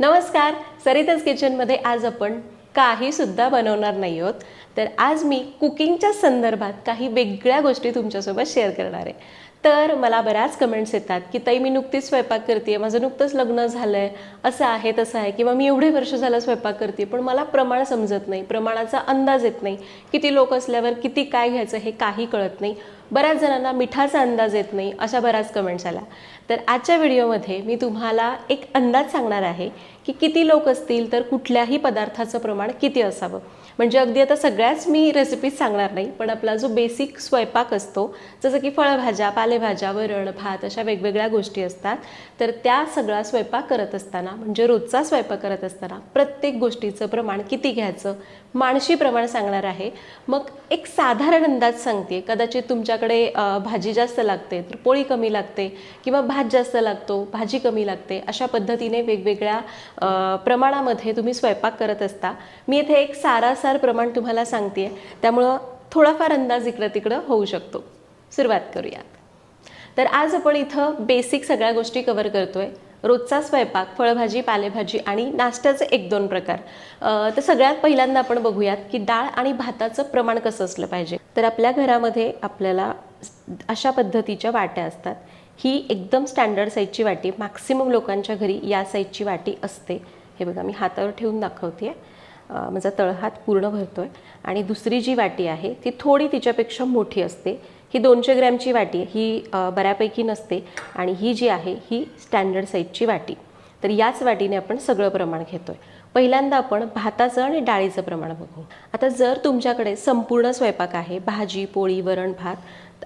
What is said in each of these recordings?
नमस्कार सरिताज किचनमध्ये आज आपण काही सुद्धा बनवणार नाही आहोत. तर आज मी कुकिंगच्या संदर्भात काही वेगळ्या गोष्टी तुमच्यासोबत शेअर करणार आहे. तर मला बऱ्याच कमेंट्स येतात की ताई मी नुकतीच स्वयंपाक करते माझं नुकतंच लग्न झालं आहे असं आहे तसं आहे. किंवा मी एवढे वर्ष झालं स्वयंपाक करते पण मला प्रमाण समजत नाही प्रमाणाचा अंदाज येत नाही. किती लोक असल्यावर किती काय घ्यायचं हे काही कळत नाही. बऱ्याच जणांना मिठाचा अंदाज येत नाही अशा बऱ्याच कमेंट्स आल्या. तर आजच्या व्हिडिओमध्ये मी तुम्हाला एक अंदाज सांगणार आहे की किती लोक असतील तर कुठल्याही पदार्थाचं प्रमाण किती असावं? म्हणजे अगदी आता सगळ्याच मी रेसिपीज सांगणार नाही पण आपला जो बेसिक स्वयंपाक असतो जसं की फळभाज्या पालेभाज्या वरण भात अशा वेगवेगळ्या गोष्टी असतात तर त्या सगळा स्वयंपाक करत असताना म्हणजे रोजचा स्वयंपाक करत असताना प्रत्येक गोष्टीचं प्रमाण किती घ्यायचं माणशी प्रमाण सांगणार आहे. मग एक साधारण अंदाज सांगते कदाचित तुमच्याकडे भाजी जास्त लागते तर पोळी कमी लागते किंवा भात जास्त लागतो भाजी कमी लागते अशा पद्धतीने वेगवेगळ्या प्रमाणामध्ये तुम्ही स्वयंपाक करत असता. मी इथे एक सारासार प्रमाण तुम्हाला सांगते त्यामुळं थोडाफार अंदाज इकडं तिकडं होऊ शकतो. सुरुवात करूयात. तर आज आपण इथं बेसिक सगळ्या गोष्टी कव्हर करतोय. रोजचा स्वयंपाक फळभाजी पालेभाजी आणि नाश्त्याचे एक दोन प्रकार. तर सगळ्यात पहिल्यांदा आपण बघूयात की डाळ आणि भाताचं प्रमाण कसं असलं पाहिजे. तर आपल्या घरामध्ये आपल्याला अशा पद्धतीच्या वाट्या असतात. ही एकदम स्टँडर्ड साईजची वाटी मॅक्सिमम लोकांच्या घरी या साईजची वाटी असते. हे बघा मी हातावर ठेवून दाखवते माझा तळहात पूर्ण भरतोय. आणि दुसरी जी वाटी आहे ती थोडी तिच्यापेक्षा मोठी असते. ही दोनशे ग्रॅमची वाटी ही बऱ्यापैकी नसते. आणि ही जी आहे ही स्टँडर्ड साईजची वाटी. तर याच वाटीने आपण सगळं प्रमाण घेतोय. पहिल्यांदा आपण भाताचं आणि डाळीचं प्रमाण बघू. आता जर तुमच्याकडे संपूर्ण स्वयंपाक आहे भाजी पोळी वरण भात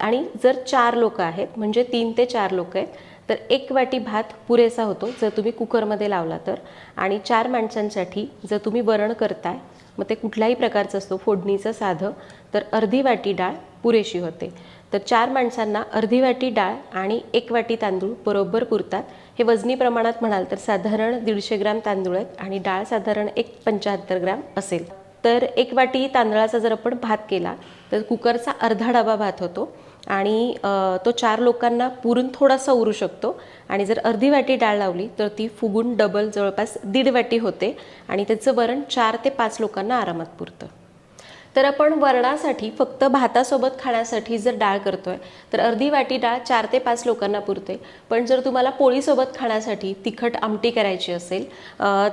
आणि जर चार लोक आहेत म्हणजे तीन ते चार लोक आहेत तर एक वाटी भात पुरेसा होतो जर तुम्ही कुकरमध्ये लावला तर. आणि चार माणसांसाठी जर तुम्ही वरण करताय मग ते कुठल्याही प्रकारचं असतो फोडणीचं साधं तर अर्धी वाटी डाळ पुरेशी होते. तर चार माणसांना अर्धी वाटी डाळ आणि एक वाटी तांदूळ बरोबर पुरतात. हे वजनी प्रमाणात म्हणाल तर साधारण दीडशे ग्रॅम तांदूळ आहेत आणि डाळ साधारण एक पंच्याहत्तर ग्रॅम असेल. तर एक वाटी तांदळाचा जर आपण भात केला तर कुकरचा अर्धा डबा भात होतो. आणि तो चार लोकांना पुरून थोडासा उरू शकतो. आणि जर अर्धी वाटी डाळ लावली तर ती फुगून डबल जवळपास दीड वाटी होते आणि त्याचं वरण चार ते पाच लोकांना आरामात पुरतं. तर आपण वरणासाठी फक्त भातासोबत खाण्यासाठी जर डाळ करतोय तर अर्धी वाटी डाळ चार ते पाच लोकांना पुरते. पण जर तुम्हाला पोळीसोबत खाण्यासाठी तिखट आमटी करायची असेल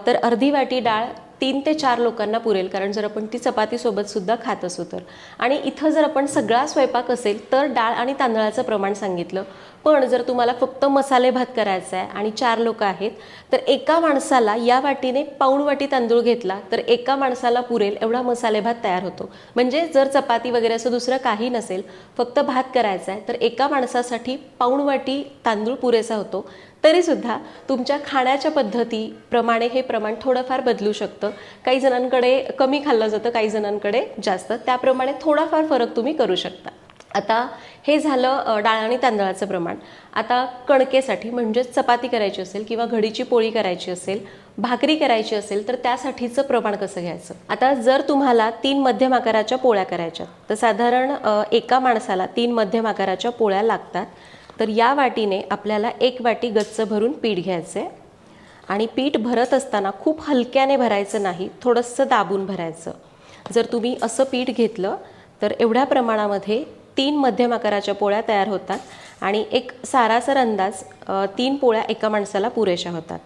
तर अर्धी वाटी डाळ तीन ते चार लोकांना पुरेल कारण जर आपण ती चपातीसोबत सुद्धा खात असू तर. आणि इथं जर आपण सगळा स्वयंपाक असेल तर डाळ आणि तांदळाचं प्रमाण सांगितलं. पण जर तुम्हाला फक्त मसाले भात करायचा आहे आणि चार लोक आहेत तर एका माणसाला या वाटीने पाऊण वाटी तांदूळ घेतला तर एका माणसाला पुरेल एवढा मसाले भात तयार होतो. म्हणजे जर चपाती वगैरे असं दुसरं काही नसेल फक्त भात करायचा आहे तर एका माणसासाठी पाऊण वाटी तांदूळ पुरेसा होतो. तरीसुद्धा तुमच्या खाण्याच्या पद्धतीप्रमाणे हे प्रमाण थोडंफार बदलू शकतं. काही जणांकडे कमी खाल्लं जातं काही जणांकडे जास्त. त्याप्रमाणे थोडाफार फरक तुम्ही करू शकता. आता हे झालं डाळ आणि तांदळाचं प्रमाण. आता कणकेसाठी म्हणजेच चपाती करायची असेल किंवा घडीची पोळी करायची असेल भाकरी करायची असेल तर त्यासाठीचं प्रमाण कसं घ्यायचं? आता जर तुम्हाला तीन मध्यम आकाराच्या पोळ्या करायच्या तर साधारण एका माणसाला तीन मध्यम आकाराच्या पोळ्या लागतात. तर या वाटीने आपल्याला एक वाटी गच्च भरून पीठ घ्यायचं आहे आणि पीठ भरत असताना खूप हलक्याने भरायचं नाही थोडंसं दाबून भरायचं. जर तुम्ही असं पीठ घेतलं तर एवढ्या प्रमाणामध्ये तीन मध्यम आकाराच्या पोळ्या तयार होतात आणि एक सारासर अंदाज तीन पोळ्या एका माणसाला पुरेशा होतात.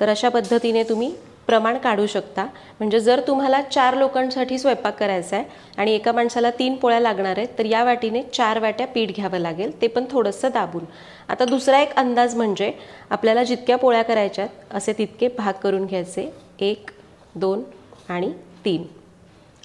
तर अशा पद्धतीने तुम्ही प्रमाण काढू शकता. म्हणजे जर तुम्हाला चार लोकांसाठी स्वयंपाक करायचा आहे आणि एका माणसाला तीन पोळ्या लागणार आहेत तर या वाटीने चार वाट्या पीठ घ्यावं लागेल. ते पण थोडंसं दाबून. आता दुसरा एक अंदाज म्हणजे आपल्याला जितक्या पोळ्या करायच्यात असे तितके भाग करून घ्यायचे. एक दोन आणि तीन.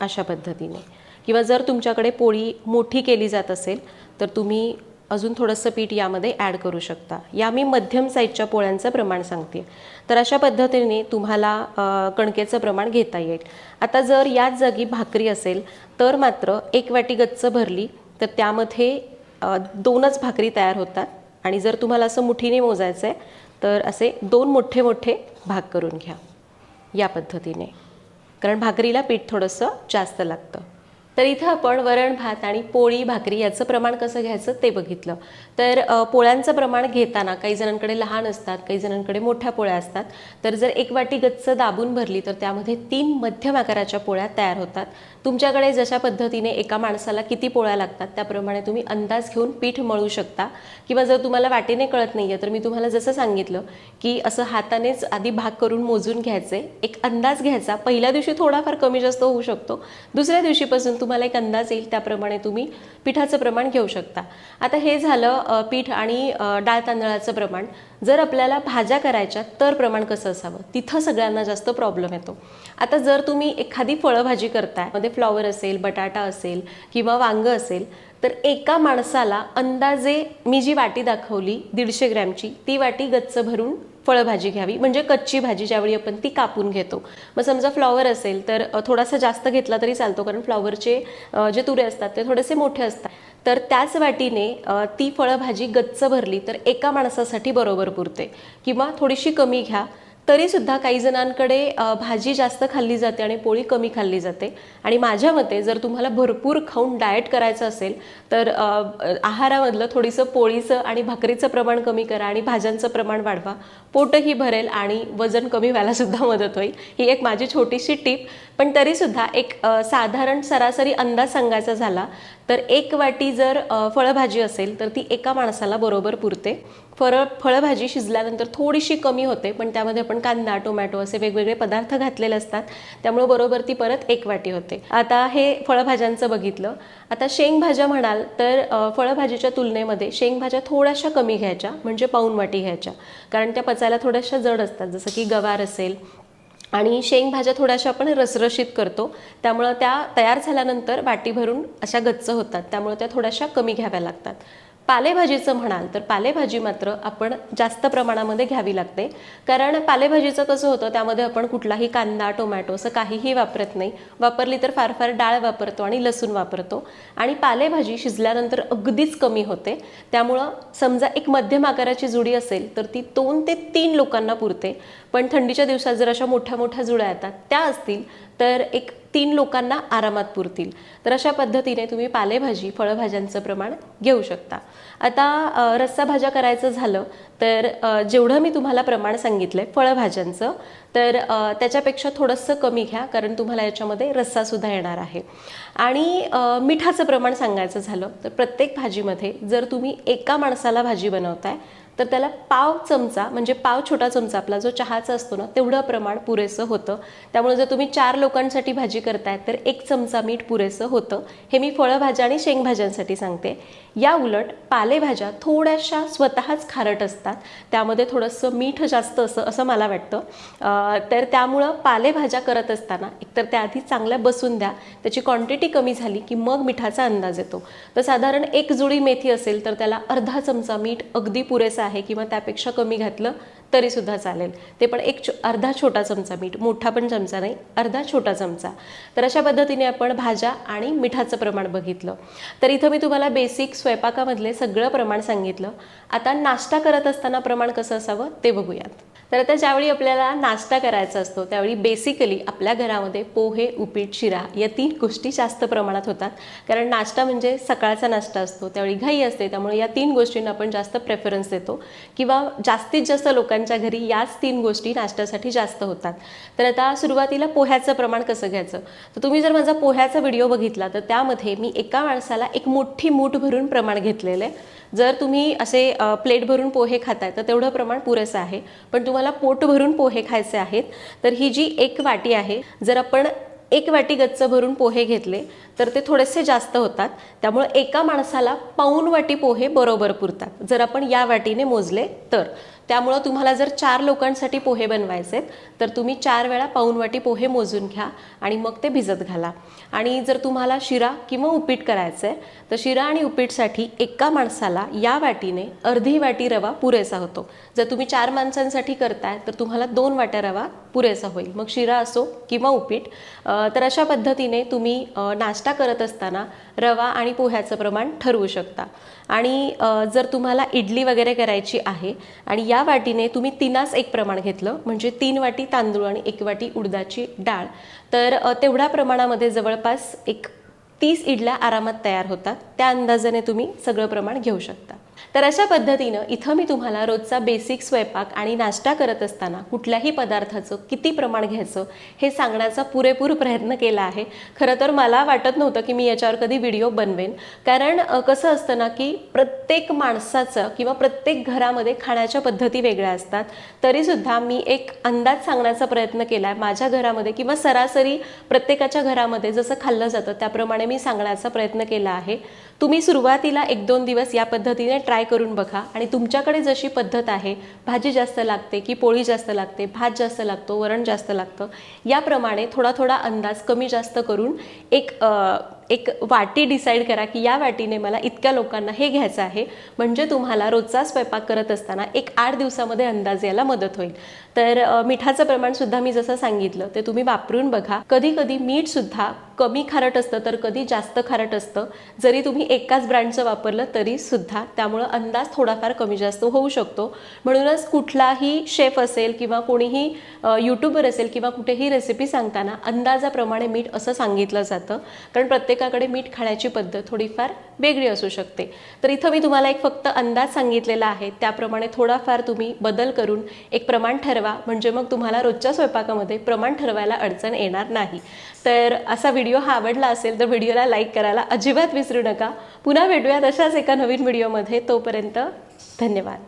अशा पद्धतीने. किंवा जर तुमच्याकडे पोळी मोठी केली जात असेल तर तुम्ही अजून थोडंसं पीठ यामध्ये ॲड करू शकता. या मी मध्यम साईजच्या पोळ्यांचं प्रमाण सांगते. तर अशा पद्धतीने तुम्हाला कणकेचं प्रमाण घेता येईल. आता जर याच जागी भाकरी असेल तर मात्र एक वाटी गच्च भरली तर त्यामध्ये दोनच भाकरी तयार होतात. आणि जर तुम्हाला असं मुठीने मोजायचं आहे तर असे दोन मोठे मोठे भाग करून घ्या. या पद्धतीने. कारण भाकरीला पीठ थोडंसं जास्त लागतं. तर इथं आपण वरण भात आणि पोळी भाकरी याचं प्रमाण कसं घ्यायचं ते बघितलं. तर पोळ्यांचं प्रमाण घेताना काही जणांकडे लहान असतात काही जणांकडे मोठ्या पोळ्या असतात. तर जर एक वाटी गच्च दाबून भरली तर त्यामध्ये तीन मध्यम आकाराच्या पोळ्या तयार होतात. तुमच्याकडे जशा पद्धतीने एका माणसाला किती पोळ्या लागतात त्याप्रमाणे तुम्ही अंदाज घेऊन पीठ मळू शकता. किंवा जर तुम्हाला वाटेने कळत नाही आहे तर मी तुम्हाला जसं सांगितलं की असं हातानेच आधी भाग करून मोजून घ्यायचे. एक अंदाज घ्यायचा. पहिल्या दिवशी थोडाफार कमी जास्त होऊ शकतो. दुसऱ्या दिवशीपासून तुम्हाला एक अंदाज येईल त्याप्रमाणे तुम्ही पिठाचं प्रमाण घेऊ शकता. आता हे झालं पीठ आणि डाळ तांदळाचं प्रमाण. जर आपल्याला भाज्या करायच्या तर प्रमाण कसं असावं? तिथं सगळ्यांना जास्त प्रॉब्लेम येतो. आता जर तुम्ही एखादी फळभाजी करतायमध्ये फ्लॉवर असेल बटाटा असेल किंवा वांगं असेल तर एका माणसाला अंदाजे मी जी वाटी दाखवली दीडशे ग्रॅमची ती वाटी गच्च भरून फळभाजी घ्यावी. म्हणजे कच्ची भाजी ज्यावेळी आपण ती कापून घेतो. मग समजा फ्लॉवर असेल तर थोडासा जास्त घेतला तरी चालतो कारण फ्लॉवरचे जे तुरे असतात ते थोडेसे मोठे असतात. तर त्याच वाटीने ती फळभाजी गच्च भरली तर एका माणसासाठी बरोबर पुरते. किंवा थोडीशी कमी घ्या. तरीसुद्धा काही जणांकडे भाजी जास्त खाल्ली जाते आणि पोळी कमी खाल्ली जाते. आणि माझ्या मते जर तुम्हाला भरपूर खाऊन डाएट करायचं असेल तर आहारामधलं थोडीसं पोळीचं आणि भाकरीचं प्रमाण कमी करा आणि भाज्यांचं प्रमाण वाढवा. पोटही भरेल आणि वजन कमी व्हायलासुद्धा मदत होईल. ही एक माझी छोटीशी टीप. पण तरीसुद्धा एक साधारण सरासरी अंदाज सांगायचा झाला तर एक वाटी जर फळभाजी असेल तर ती एका माणसाला बरोबर पुरते. फळ फळभाजी शिजल्यानंतर थोडीशी कमी होते पण त्यामध्ये आपण कांदा टोमॅटो असे वेगवेगळे पदार्थ घातलेले असतात. त्यामुळे बरोबर ती परत एक वाटी होते. आता हे फळभाज्यांचं बघितलं. आता शेंगभाज्या म्हणाल तर फळभाजीच्या तुलनेमध्ये शेंगभाज्या थोड्याशा कमी घ्यायच्या म्हणजे पाऊन वाटी घ्यायच्या. कारण त्या पचायला थोड्याशा जड असतात जसं की गवार असेल. आणि शेंगभाज्या थोड्याशा आपण रसरशीत करतो. त्यामुळं त्या तयार झाल्यानंतर वाटी भरून अशा गच्च होतात. त्यामुळे त्या थोड्याशा कमी घ्याव्या लागतात. पालेभाजीचं म्हणाल तर पालेभाजी मात्र आपण जास्त प्रमाणामध्ये घ्यावी लागते. कारण पालेभाजीचं कसं होतं त्यामध्ये आपण कुठलाही कांदा टोमॅटो असं काहीही वापरत नाही. वापरली तर फार फार डाळ वापरतो आणि लसूण वापरतो. आणि पालेभाजी शिजल्यानंतर अगदीच कमी होते. त्यामुळं समजा एक मध्यम आकाराची जुडी असेल तर ती दोन ते तीन लोकांना पुरते. पण थंडीच्या दिवसात जर अशा मोठ्या मोठ्या जुळ्या येतात त्या असतील तर एक तीन लोकांना आरामात पुरतील. तर अशा पद्धतीने तुम्ही पालेभाजी फळभाज्यांचं प्रमाण घेऊ शकता. आता रस्सा भाज्या करायचं झालं तर जेवढं मी तुम्हाला प्रमाण सांगितलं आहे फळभाज्यांचं तर त्याच्यापेक्षा थोडंसं कमी घ्या कारण तुम्हाला याच्यामध्ये रस्सासुद्धा येणार आहे. आणि मिठाचं प्रमाण सांगायचं झालं तर प्रत्येक भाजीमध्ये जर तुम्ही एका माणसाला भाजी बनवताय तर त्याला पाव चमचा म्हणजे पाव छोटा चमचा आपला जो चहाचा असतो ना तेवढं प्रमाण पुरेसं होतं. त्यामुळे जर तुम्ही चार लोकांसाठी भाजी करताय तर एक चमचा मीठ पुरेसं होतं. हे मी फळभाज्या आणि शेंगभाज्यांसाठी सांगते. या उलट पालेभाज्या थोड्याशा स्वतःच खारट असतात. त्यामध्ये थोडंसं मीठ जास्त असं असं मला वाटतं. तर त्यामुळं पालेभाज्या करत असताना एकतर त्या आधी चांगल्या बसून द्या. त्याची क्वांटिटी कमी झाली की मग मिठाचा अंदाज येतो. तर साधारण एक जुडी मेथी असेल तर त्याला अर्धा चमचा मीठ अगदी पुरेसा आहे किंवा त्यापेक्षा कमी घातलं तरी सुद्धा चालेल. ते पण एक छो अर्धा छोटा चमचा मीठ मोठा पण चमचा नाही अर्धा छोटा चमचा. तर अशा पद्धतीने आपण भाज्या आणि मिठाचं प्रमाण बघितलं. तर इथं मी तुम्हाला बेसिक स्वयंपाकामधले सगळं प्रमाण सांगितलं. आता नाश्ता करत असताना प्रमाण कसं असावं ते बघूयात. तर आता ज्यावेळी आपल्याला नाश्ता करायचा असतो त्यावेळी बेसिकली आपल्या घरामध्ये पोहे उपीट शिरा या तीन गोष्टी जास्त प्रमाणात होतात. कारण नाश्ता म्हणजे सकाळचा नाश्ता असतो त्यावेळी घाई असते त्यामुळे या तीन गोष्टींना आपण जास्त प्रेफरन्स देतो. किंवा जास्तीत जास्त लोकांच्या घरी याच तीन गोष्टी नाश्त्यासाठी जास्त होतात. तर आता सुरुवातीला पोह्याचं प्रमाण कसं घ्यायचं? तर तुम्ही जर माझा पोह्याचा व्हिडिओ बघितला तर त्यामध्ये मी एका माणसाला एक मोठी मूठ भरून प्रमाण घेतलेलं आहे. जर तुम्ही असे प्लेट भरून पोहे खाताय तर तेवढं प्रमाण पुरेसं आहे. पण तुम्हाला पोट भरून पोहे खायचे आहेत तर ही जी एक वाटी आहे जर आपण एक वाटी गच्च भरून पोहे घेतले तर ते थोडेसे जास्त होतात. त्यामुळे एका माणसाला पाऊण वाटी पोहे बरोबर पुरतात. जर आपण या वाटीने मोजले तर. त्यामुळं तुम्हाला जर चार लोकांसाठी पोहे बनवायचे तर तुम्ही चार वेळा पाऊण वाटी पोहे मोजून घ्या आणि मग ते भिजत घाला. आणि जर तुम्हाला शिरा किंवा उपीट करायचं आहे तर शिरा आणि उपीटसाठी एका माणसाला या वाटीने अर्धी वाटी रवा पुरेसा होतो. जर तुम्ही चार माणसांसाठी करताय तर तुम्हाला दोन वाट्या रवा पुरेसा होईल. मग शिरा असो किंवा उपीट तर अशा पद्धतीने तुम्ही नाश्ता करत असताना रवा आणि पोह्याचं प्रमाण ठरवू शकता. आणि जर तुम्हाला इडली वगैरे करायची आहे आणि या या वाटीने तुम्ही तिनास एक प्रमाण घेतलं म्हणजे तीन वाटी तांदूळ आणि एक वाटी उडदाची डाळ. तर तेवढ्या प्रमाणामध्ये जवळपास एक तीस इडल्या आरामात तयार होतात. त्या अंदाजाने तुम्ही सगळं प्रमाण घेऊ शकता. तर अशा पद्धतीनं इथं मी तुम्हाला रोजचा बेसिक स्वयंपाक आणि नाश्ता करत असताना कुठल्याही पदार्थाचं किती प्रमाण घ्यायचं हे सांगण्याचा पुरेपूर प्रयत्न केला आहे. खरं तर मला वाटत नव्हतं की मी याच्यावर कधी व्हिडिओ बनवेन. कारण कसं असतं ना की प्रत्येक माणसाचं किंवा प्रत्येक घरामध्ये खाण्याच्या पद्धती वेगळ्या असतात. तरीसुद्धा मी एक अंदाज सांगण्याचा प्रयत्न केला आहे माझ्या घरामध्ये किंवा सरासरी प्रत्येकाच्या घरामध्ये जसं खाल्लं जातं त्याप्रमाणे मी सांगण्याचा प्रयत्न केला आहे. तुम्ही सुरुवातीला एक दोन दिवस या पद्धतीने ट्राय करून बघा. आणि तुमच्याकडे जशी पद्धत आहे भाजी जास्त लागते की पोळी जास्त लागते भात जास्त लागतो वरण जास्त लागतं याप्रमाणे थोडा थोडा अंदाज कमी जास्त करून एक एक वाटी डिसाईड करा की या वाटीने मला इतक्या लोकांना हे घ्यायचं आहे. म्हणजे तुम्हाला रोजचा स्वयंपाक करत असताना एक आठ दिवसामध्ये अंदाज यायला मदत होईल. तर मिठाचं प्रमाणसुद्धा मी जसं सांगितलं ते तुम्ही वापरून बघा. कधी कधी मीठसुद्धा कमी खारट असतं तर कधी जास्त खारट असतं. जरी तुम्ही एकाच ब्रँडचं वापरलं तरी सुद्धा त्यामुळं अंदाज थोडाफार कमी जास्त होऊ शकतो. म्हणूनच कुठलाही शेफ असेल किंवा कोणीही यूट्यूबर असेल किंवा कुठेही रेसिपी सांगताना अंदाजाप्रमाणे मीठ असं सांगितलं जातं. कारण प्रत्येक प्रत्येकाकडे मीठ खाण्याची पद्धत थोडीफार वेगळी असू शकते. तर इथं मी तुम्हाला एक फक्त अंदाज सांगितलेला आहे. त्याप्रमाणे थोडाफार तुम्ही बदल करून एक प्रमाण ठरवा. म्हणजे मग तुम्हाला रोजच्या स्वयंपाकामध्ये प्रमाण ठरवायला अडचण येणार नाही. तर असा व्हिडिओ हा आवडला असेल तर व्हिडिओला लाईक करायला अजिबात विसरू नका. पुन्हा भेटूयात अशाच एका नवीन व्हिडिओमध्ये. तोपर्यंत धन्यवाद.